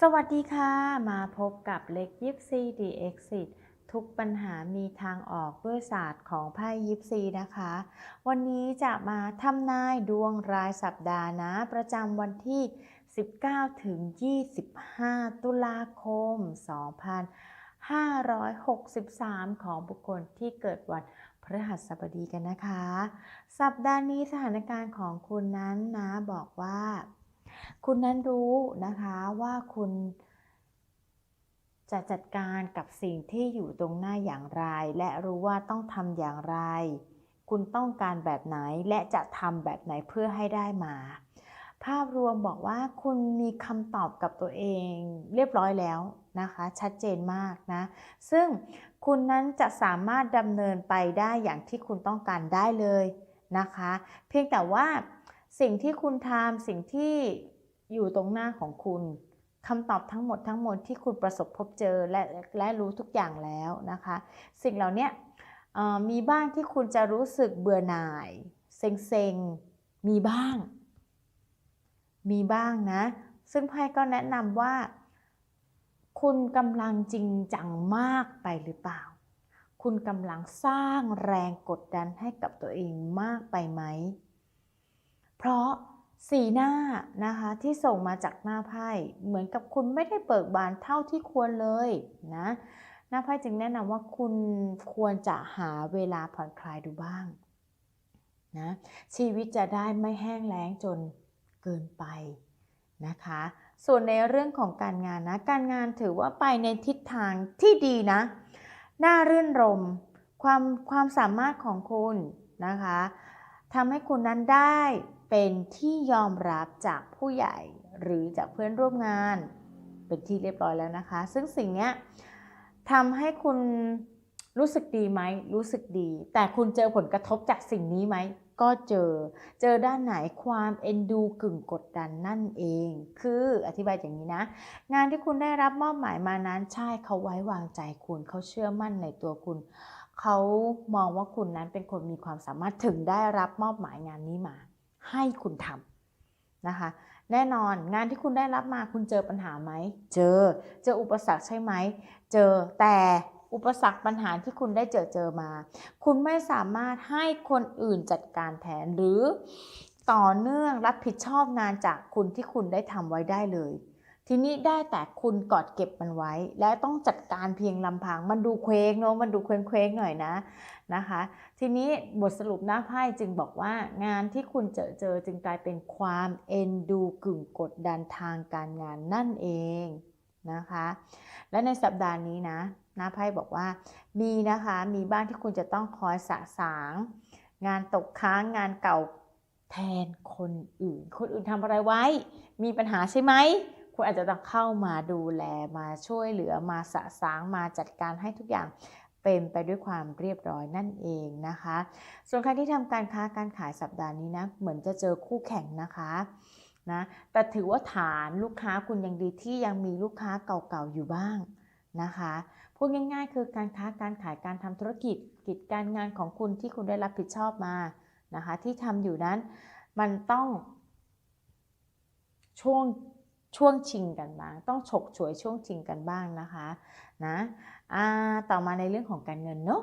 สวัสดีค่ะ มาพบกับเล็กยิปซีดีเอ็กซิทุกปัญหามีทางออกด้วยศาสตร์ของไพ่ยิปซีนะคะ วันนี้จะมาทำนายดวงรายสัปดาห์นะ ประจำวันที่ 19 ถึง 25 ตุลาคม 2563 ของบุคคลที่เกิดวันพฤหัสบดีกันนะคะ สัปดาห์นี้สถานการณ์ของคุณนั้นนะบอกว่า คุณนั้นรู้นะคะว่าคุณจะจัดการกับสิ่งที่อยู่ตรงหน้าอย่างไร และรู้ว่าต้องทำอย่างไร คุณต้องการแบบไหนและจะทำแบบไหนเพื่อให้ได้มา ภาพรวมบอกว่าคุณมีคำตอบกับตัวเองเรียบร้อยแล้วนะคะ ชัดเจนมากนะ ซึ่งคุณนั้นจะสามารถดำเนินไปได้อย่างที่คุณต้องการได้เลยนะคะ เพียงแต่ว่าสิ่งที่คุณทำสิ่งที่ อยู่ตรงหน้าของคุณคำตอบทั้งหมดทั้งมวลที่คุณประสบพบเจอและและรู้ทุกอย่างแล้วนะคะ สิ่งเหล่านี้มีบ้างที่คุณจะรู้สึกเบื่อหน่าย เซ็งๆ มีบ้าง มีบ้างนะ ซึ่งไพ่ก็แนะนำว่า คุณกำลังจริงจังมากไปหรือเปล่า คุณกำลังสร้างแรงกดดันให้กับตัวเองมากไปไหม เพราะ สีหน้านะคะที่ส่งมาจากหน้าไพ่เหมือนกับคุณไม่ได้เบิกบานเท่าที่ควรเลยนะหน้าไพ่จึงแนะนำว่าคุณควรจะหาเวลาผ่อนคลายดูบ้างนะชีวิตจะได้ไม่แห้งแล้งจนเกินไปนะคะ ส่วนในเรื่องของการงานนะการงานถือว่าไปในทิศทางที่ดีนะน่ารื่นรมความความสามารถของคุณนะคะทำให้คุณนั้นได้เป็นที่ยอมรับจากผู้ใหญ่หรือจากเพื่อนร่วมงาน เป็นที่เรียบร้อยแล้วนะคะ ซึ่งสิ่งนี้ทำให้คุณรู้สึกดีไหมรู้สึกดี แต่คุณเจอผลกระทบจากสิ่งนี้ไหมก็เจอ เจอด้านไหนความเอ็นดูกึ่งกดดันนั่นเอง คืออธิบายอย่างนี้นะ งานที่คุณได้รับมอบหมายมานั้นใช่เขาไว้วางใจคุณเขาเชื่อมั่นในตัวคุณ เขามองว่าคุณนั้นเป็นคนมีความสามารถถึงได้รับมอบหมายงานนี้มา ให้คุณทำนะคะ แน่นอนงานที่คุณได้รับมาคุณเจอปัญหาไหม เจอ เจออุปสรรคใช่ไหม เจอ แต่อุปสรรคปัญหาที่คุณได้เจอเจอมา คุณไม่สามารถให้คนอื่นจัดการแทนหรือต่อเนื่องรับผิดชอบงานจากคุณที่คุณได้ทำไว้ได้เลย ทีนี้ได้แต่คุณกอดเก็บมันไว้ และต้องจัดการเพียงลำพัง มันดูเคว้งเนาะมันดูเคว้งเคว้งหน่อยนะนะคะ ทีนี้บทสรุปหน้าไพ่จึงบอกว่างานที่คุณเจอเจอจึงกลายเป็นความเอ็นดูกึ่งกดดันทางการงานนั่นเองนะคะ และในสัปดาห์นี้นะหน้าไพ่บอกว่ามีนะคะมีบ้านที่คุณจะต้องคอยสะสาง งานตกค้างงานเก่าแทนคนอื่น คนอื่นทำอะไรไว้ มีปัญหาใช่ไหม คุณอาจจะต้องเข้ามาดูแลมาช่วยเหลือมาสะสางมาจัดการให้ทุกอย่างเป็นไปด้วยความเรียบร้อยนั่นเองนะคะ ส่วนใครที่ทำการค้าการขายสัปดาห์นี้นะ เหมือนจะเจอคู่แข่งนะคะนะ แต่ถือว่าฐานลูกค้าคุณยังดีที่ยังมีลูกค้าเก่าๆอยู่บ้างนะคะพูดง่ายๆ คือการค้าการขายการทำธุรกิจกิจการงานของคุณที่คุณได้รับผิดชอบมานะคะที่ทำอยู่นั้นมันต้องช่วง ช่วงชิงกันบ้าง ต้องฉกฉวยช่วงชิงกันบ้างนะคะนะต่อมาในเรื่องของการเงินเนาะ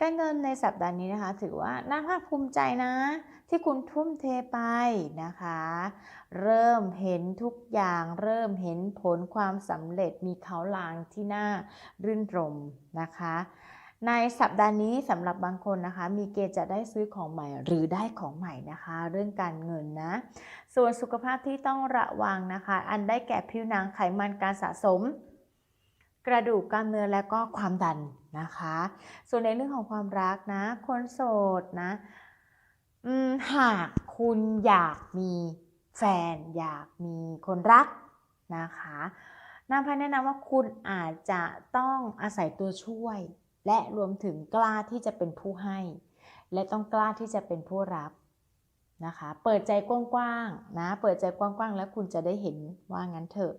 การเงินในสัปดาห์นี้นะคะ ถือว่าน่าภาคภูมิใจนะ ที่คุณทุ่มเทไปนะคะ เริ่มเห็นทุกอย่างเริ่มเห็นผลความสำเร็จมีเขาลางที่น่ารื่นรมนะคะ ในสัปดาห์นี้สำหรับบางคนนะคะ มีเกณฑ์จะได้ซื้อของใหม่หรือได้ของใหม่นะคะ เรื่องการเงินนะ ส่วนสุขภาพที่ต้องระวังนะคะ อันได้แก่ผิวหนังไขมันการสะสม กระดูกกล้ามเนื้อและก็ความดันนะคะ ส่วนในเรื่องของความรักนะคนโสดนะหากคุณอยากมีแฟน อยากมีคนรักนะคะนางพายแนะนำว่าคุณอาจจะต้องอาศัยตัวช่วย และรวมถึงกล้าที่จะเป็นผู้ให้ และต้องกล้าที่จะเป็นผู้รับนะคะ เปิดใจกว้างๆนะ เปิดใจกว้างๆ แล้วคุณจะได้เห็นว่างั้นเถอะ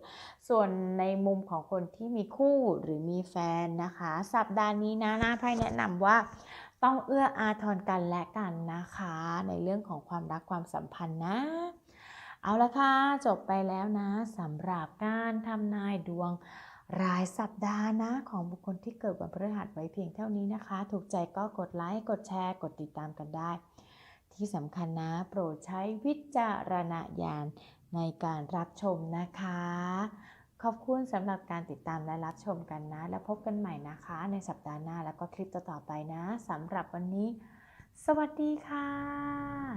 ส่วนในมุมของคนที่มีคู่หรือมีแฟนนะคะ สัปดาห์นี้นะหน้าไพ่แนะนำว่าต้องเอื้ออาทรกันและกันนะคะ ในเรื่องของความรักความสัมพันธ์นะ เอาละค่ะ จบไปแล้วนะสำหรับการทำนายดวง รายสัปดาห์นะ ของบุคคลที่เกิดวันพฤหัสไว้เพียงเท่านี้นะคะ ถูกใจก็กดไลค์ กดแชร์ กดติดตามกันได้ ที่สำคัญนะ โปรดใช้วิจารณญาณในการรับชมนะคะ ขอบคุณสำหรับการติดตามและรับชมกันนะ แล้วพบกันใหม่นะคะ ในสัปดาห์หน้าแล้วก็คลิปต่อๆไปนะสำหรับวันนี้ สวัสดีค่ะ